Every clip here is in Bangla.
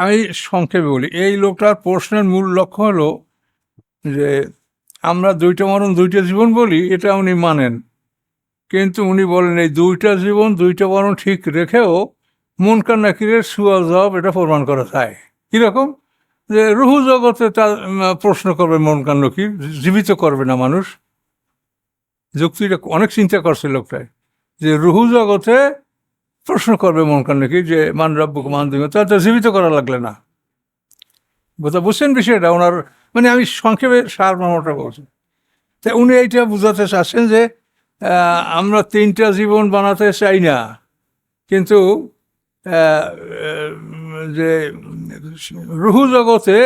আমি সংক্ষেপে বলি, এই লোকটার প্রশ্নের মূল লক্ষ্য হলো যে আমরা দুইটা মরণ, দুইটা জীবন বলি, এটা উনি মানেন। কিন্তু উনি বলেন, এই দুইটা জীবন, দুইটা মরণ ঠিক রেখেও মনকার নাকিরের সুয়া জবাব এটা প্রমাণ করা যায়। কীরকম? যে রুহু জগতে তার প্রশ্ন করবে মনকার নকির জীবিত করবে না মানুষ? যুক্তিটা অনেক চিন্তা করছে লোকটায় যে রুহু জগতে প্রশ্ন করবে মনকার নাকি যে, মান রব্বুক মান দিন। তার জীবিত করা লাগলে না। বোঝা বুঝছেন বিষয়টা? ওনার মানে আমি সংক্ষেপে সার মামাটা বলছি। তা উনি এইটা বোঝাতে চাচ্ছেন যে আমরা তিনটা জীবন বানাতে চাই না, কিন্তু যে, রুহু জগতে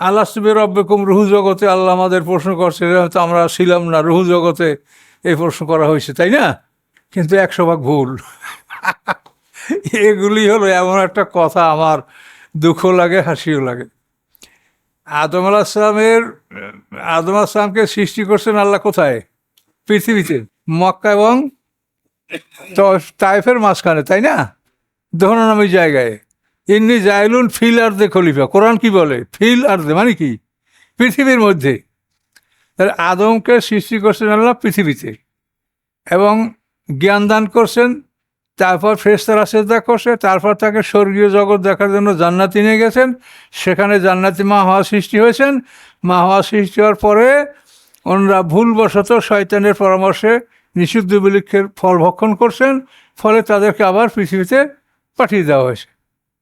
আল্লাহ সুবের রব্বেকুম রুহু জগতে আল্লাহ আমাদের প্রশ্ন করছে তো আমরা ছিলাম না। রুহু জগতে এই প্রশ্ন করা হয়েছে, তাই না? কিন্তু একশো ভাগ ভুল। এগুলি হলো এমন একটা কথা আমার দুঃখ লাগে, হাসিও লাগে। আদম আলাহ সালামের, আদম আসলামকে সৃষ্টি করছেন আল্লাহ কোথায়? পৃথিবীতে। মক্কা এবং তাইফের মাঝখানে, তাই না? নামী জায়গায়। এমনি জাইলুন ফিল আর দে খলিফা। কোরআন কি বলে? ফিল আর দে মানে কি? পৃথিবীর মধ্যে। তাহলে আদমকে সৃষ্টি করছেন আল্লাহ পৃথিবীতে। এবং জ্ঞান দান করছেন তারপর ফেরেশতারা সেজদা করছে, তারপর তাকে স্বর্গীয় জগৎ দেখার জন্য জান্নাতি নিয়ে গেছেন। সেখানে জান্নাতি মা হওয়া সৃষ্টি হয়েছেন। মা হওয়া সৃষ্টি হওয়ার পরে ওনারা ভুলবশত শয়তানের পরামর্শে নিষিদ্ধ বিলিক্ষের ফল ভক্ষণ করছেন, ফলে তাদেরকে আবার পৃথিবীতে পাঠিয়ে দেওয়া হয়েছে।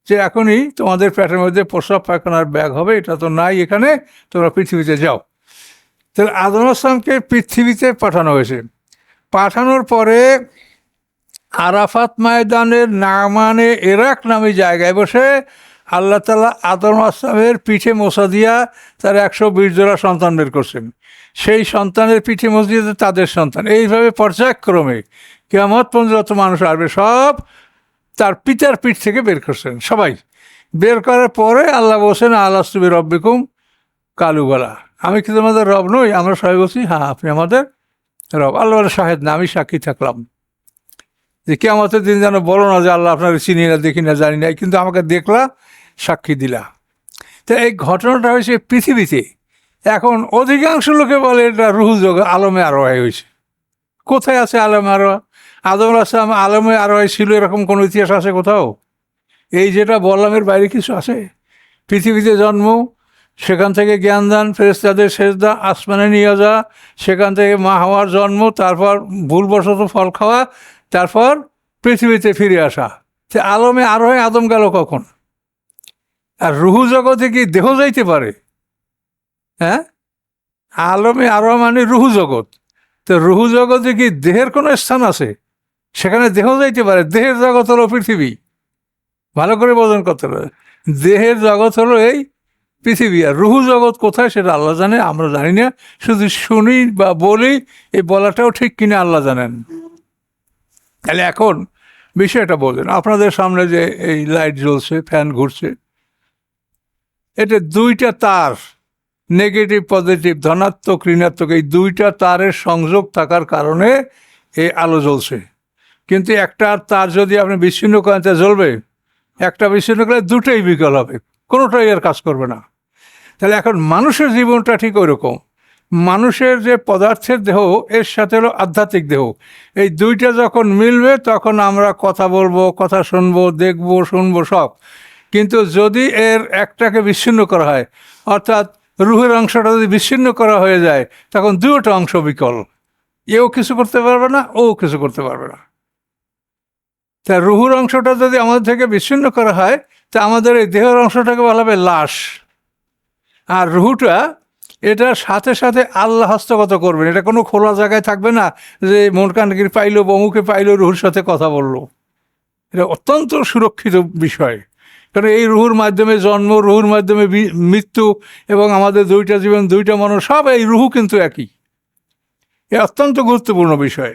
যে এখনই তোমাদের পেটের মধ্যে প্রস্রাব পায়খানার ব্যাগ হবে, এটা তো নাই এখানে, তোমরা পৃথিবীতে যাও। তাহলে আদম পৃথিবীতে পাঠানো হয়েছে। পাঠানোর পরে আরাফাত ময়দানের নামানে এরাক নামে জায়গায় বসে আল্লাহ তালা আদম আসলামের পিঠে মশা দিয়া তার একশো বিশ জোড়া সন্তান বের করছেন। সেই সন্তানের পিঠে মসজিদে তাদের সন্তান, এইভাবে পর্যায়ক্রমে কেমত পর্যন্ত মানুষ আসবে, সব তার পিতার পিঠ থেকে বের করছেন। সবাই বের করার পরে আল্লাহ বলছেন আল্লাহ সুবি রব্বিকুম কালুবালা। আমি কি তোমাদের রব নই? আমরা সবাই বলছি হ্যাঁ আপনি আমাদের রব। আল্লাহ শাহেদ না, আমি সাক্ষী থাকলাম। যে কেমতের দিন যেন বলো না যে আল্লাহ আপনার চিনি না, দেখি না, জানি না। কিন্তু আমাকে দেখলা, সাক্ষী দিলা। তো এই ঘটনাটা হয়েছে পৃথিবীতে। এখন অধিকাংশ লোকে বলে এটা রুহু যোগ আলমে আরোহাই হয়েছে। কোথায় আছে আলমে আরোহা আদম আসলাম আলমে আরোহাই ছিল, এরকম কোনো ইতিহাস আছে কোথাও? এই যেটা বললামের বাইরে কিছু আছে? পৃথিবীতে জন্ম, সেখান থেকে জ্ঞান জ্ঞানদান ফেরেস্তাদের সেজদা, আসমানে নিয়ে যাওয়া, সেখান থেকে মা হওয়ার জন্ম, তারপর ভুলবশত ফল খাওয়া তারপর পৃথিবীতে ফিরে আসা। সে আলমে আরোহে আদম গেল কখন? আর রুহু জগতে কি দেহ যাইতে পারে? হ্যাঁ? আলমে আরও মানে রুহু জগৎ। তো রুহু জগতে কি দেহের কোনো স্থান আছে? সেখানে দেহ যাইতে পারে। দেহের জগৎ হলো পৃথিবী। ভালো করে বোঝন করতে পারে দেহের জগৎ হলো এই পৃথিবী। আর রুহু জগৎ কোথায় সেটা আল্লাহ জানে, আমরা জানি না। শুধু শুনি বা বলি, এই বলাটাও ঠিক কিনা আল্লাহ জানেন। তাহলে এখন বিষয়টা বললেন আপনাদের সামনে যে এই লাইট জ্বলছে ফ্যান ঘুরছে, এটা দুইটা তার নেগেটিভ পজিটিভ ধনাত্মক, ঋণাত্মক, এই দুইটা তারের সংযোগ থাকার কারণে এই আলো জ্বলছে। কিন্তু একটা তার যদি আপনি বিচ্ছিন্ন করেন, তা জ্বলবে। একটা বিচ্ছিন্ন করলে দুটোই বিকল হবে, কোনোটাই আর কাজ করবে না। তাহলে এখন মানুষের জীবনটা ঠিক ওই রকম মানুষের যে পদার্থের দেহ, এর সাথে হলো আধ্যাত্মিক দেহ। এই দুইটা যখন মিলবে, তখন আমরা কথা বলব, কথা শুনব, দেখব, শুনব সব। কিন্তু যদি এর একটাকে বিচ্ছিন্ন করা হয়, অর্থাৎ রুহের অংশটা যদি বিচ্ছিন্ন করা হয়ে যায়, তখন দুটো অংশ বিকল। এও কিছু করতে পারবে না, ও কিছু করতে পারবে না। তা রুহুর অংশটা যদি আমাদের থেকে বিচ্ছিন্ন করা হয়, তা আমাদের এই দেহের অংশটাকে বলা হবে লাশ। আর রুহুটা এটার সাথে সাথে আল্লাহ হস্তগত করবেন। এটা কোনো খোলা জায়গায় থাকবে না যে মন কানকির পাইলো বমুকে পাইলো, রুহুর সাথে কথা বলল। এটা অত্যন্ত সুরক্ষিত বিষয়। কারণ এই রুহুর মাধ্যমে জন্ম, রুহুর মাধ্যমে মৃত্যু এবং আমাদের দুইটা জীবন, দুইটা মানুষ সব এই রুহু কিন্তু একই। এ অত্যন্ত গুরুত্বপূর্ণ বিষয়।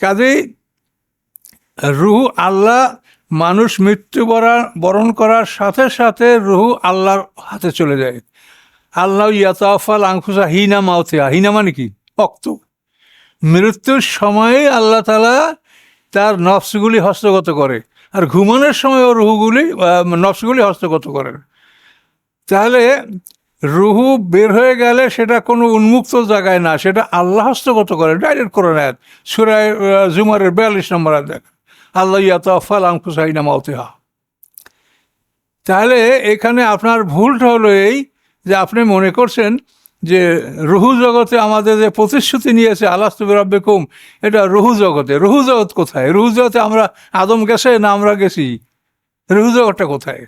কাজেই রুহু আল্লাহ মানুষ মৃত্যু বরা- বরণ করার সাথে সাথে রুহু আল্লাহর হাতে চলে যায়। আল্লাহ ইয়াতাফাল আংফুসা হিনা মাউথিয়া হিনা মানে কি? অক্ত মৃত্যুর সময়ে আল্লাহ তালা তার নফসগুলি হস্তগত করে। আর ঘুমানোর সময় ও রুহুগুলি নফসগুলি হস্তগত করেন তাহলে রুহু বের হয়ে গেলে সেটা কোনো উন্মুক্ত জায়গায় না, সেটা আল্লাহ হস্তগত করে। ডাইরেক্ট করে নেয় সুরায় জুমারের বিয়াল্লিশ নম্বর দেখ আল্লাহ ইয়াতাফাল আংকুসাইনা মাউতিহা। তাহলে এখানে আপনার ভুলটা হলো এই যে আপনি মনে করছেন যে রুহু জগতে আমাদের যে প্রতিশ্রুতি নিয়েছে, আলাস্তু রব্বেকুম এটা রুহু জগতে। রুহু জগৎ কোথায়? রুহু জগতে আমরা আদম গেছে না আমরা গেছি? রুহু জগৎটা কোথায়?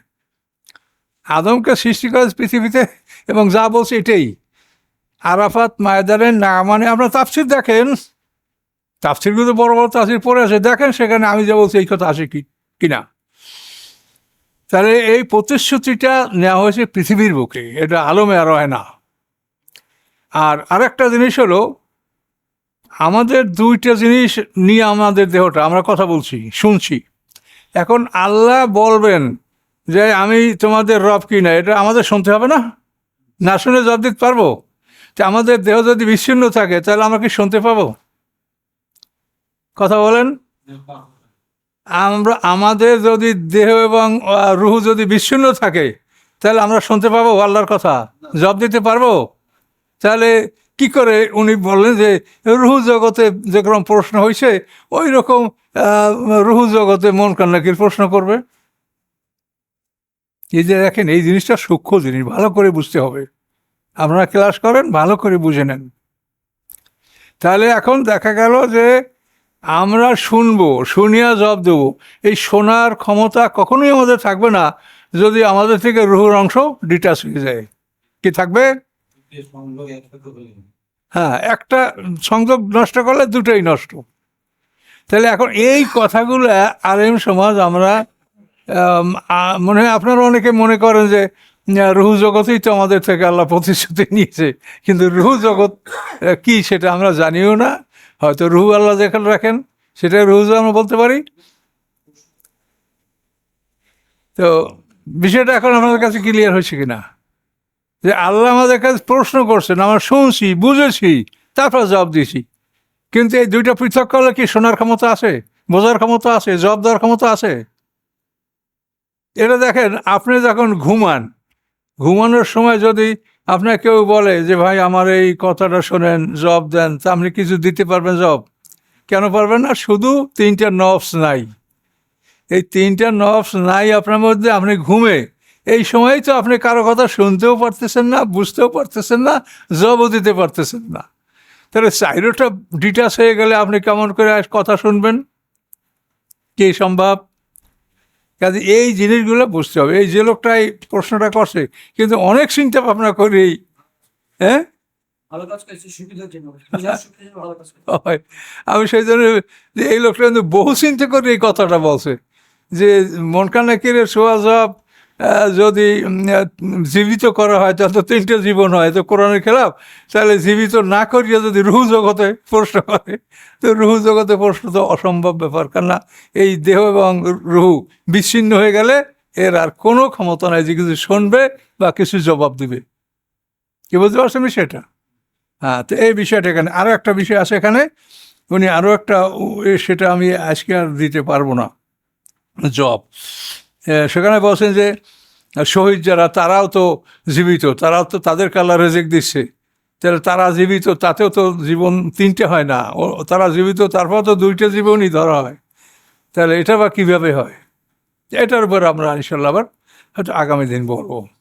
আদমকে সৃষ্টি করেছে পৃথিবীতে এবং যা বলছে এটাই। আরাফাত মায়দারের না মানে আপনার তাফসির দেখেন। তাফসিরগুলো বড় বড় তাফসির পড়ে আছে। দেখেন সেখানে আমি যা বলছি এই কথা আসে কি কিনা। তাহলে এই প্রতিশ্রুতিটা নেওয়া হয়েছে পৃথিবীর বুকে, এটা আলমে আর হয় না। আর আরেকটা জিনিস হলো, আমাদের দুইটা জিনিস নিয়ে আমাদের দেহটা, আমরা কথা বলছি, শুনছি। এখন আল্লাহ বলবেন যে, আমি তোমাদের রব কি না? এটা আমাদের শুনতে হবে না? না শুনে জব দিতে পারব? তা আমাদের দেহ যদি বিচ্ছিন্ন থাকে, তাহলে আমরা কি শুনতে পাবো? কথা বলেন। আমরা, আমাদের যদি দেহ এবং রুহ যদি বিচ্ছিন্ন থাকে, তাহলে আমরা শুনতে পাবো আল্লাহর কথা। জব দিতে পারব? তাহলে কি করে উনি বললেন যে, রুহু জগতে যেরকম প্রশ্ন হয়েছে ওই রকম রুহু জগতে মন কান্নাকির প্রশ্ন করবে? এই যে দেখেন, এই জিনিসটা সূক্ষ্ম জিনিস, ভালো করে বুঝতে হবে। আপনারা ক্লাস করেন, ভালো করে বুঝে নেন। তাহলে এখন দেখা গেল যে আমরা শুনব, শুনিয়া জব দেবো। এই শোনার ক্ষমতা কখনোই আমাদের থাকবে না, যদি আমাদের থেকে রুহুর অংশ ডিটাচ হয়ে যায়। কি থাকবে? হ্যাঁ একটা সংযোগ নষ্ট করলে দুটোই নষ্ট। তাহলে এখন এই কথাগুলো আলেম সমাজ আমরা মনে হয় আপনারা অনেকে মনে করেন যে রুহু জগতেই তো আমাদের থেকে আল্লাহ প্রতিশ্রুতি নিয়েছে। কিন্তু রুহু জগৎ কি সেটা আমরা জানিও না। হয়তো রুহু আল্লাহ যেখানে রাখেন সেটা রুহু আমরা বলতে পারি। তো বিষয়টা এখন আমাদের কাছে ক্লিয়ার হয়েছে কিনা? যে আল্লাহ আমাদের কাছে প্রশ্ন করছেন, আমরা শুনছি, বুঝেছি, তারপর জবাব দিয়েছি। কিন্তু এই দুইটা পৃথক করলে কি শোনার ক্ষমতা আছে? বোঝার ক্ষমতা আছে? জবাব দেওয়ার ক্ষমতা আছে? এটা দেখেন, আপনি যখন ঘুমান, ঘুমানোর সময় যদি আপনার কেউ বলে যে, ভাই, আমার এই কথাটা শোনেন জব দেন। তা আপনি কিছু দিতে পারবেন জব কেন পারবেন না? শুধু তিনটা নফস নাই। এই তিনটা নফস নাই আপনার মধ্যে, আপনি ঘুমে। এই সময়ই তো আপনি কারও কথা শুনতেও পারতেছেন না, বুঝতেও পারতেছেন না জবও দিতে পারতেছেন না। তাহলে চাইরোটা ডিটাস হয়ে গেলে আপনি কেমন করে কথা শুনবেন? কি সম্ভব? কাজে এই জিনিসগুলো বুঝতে হবে। এই যে লোকটা এই প্রশ্নটা করছে কিন্তু অনেক চিন্তা ভাবনা করি। হ্যাঁ? হয়। আমি সেই জন্য এই লোকটা কিন্তু বহু চিন্তা করে এই কথাটা বলছে। যে মন কিরে সোয়া জবাব আহ, যদি জীবিত করা হয়, তাহলে তো তিনটে জীবন হয়, তো কোরআনের খেলাফ। তাহলে জীবিত না করিয়া যদি রুহু জগতে প্রশ্ন করে, তো রুহু জগতে প্রশ্ন তো অসম্ভব ব্যাপার, কেননা এই দেহ এবং রুহু বিচ্ছিন্ন হয়ে গেলে এর আর কোনো ক্ষমতা নাই, যে কিছু শুনবে বা কিছু জবাব দিবে। কি বুঝতে পারছেন সেটা হ্যাঁ তো এই বিষয়টা এখানে আরও একটা বিষয় আছে এখানে, উনি আরও একটা সেটা আমি আজকে আর দিতে পারব না। জব। সেখানে বলছেন যে, শহীদ যারা, তারাও তো জীবিত, তারাও তো তাদের কালার রেজেক দিচ্ছে। তাহলে তারা জীবিত, তাতেও তো জীবন তিনটে হয় না। ও, তারা জীবিত, তারপর তো দুইটা জীবনই ধরা হয়। তাহলে এটা বা কীভাবে হয়? এটার উপর আমরা ইনশাল্লাহ আবার হয়তো আগামী দিন বলব।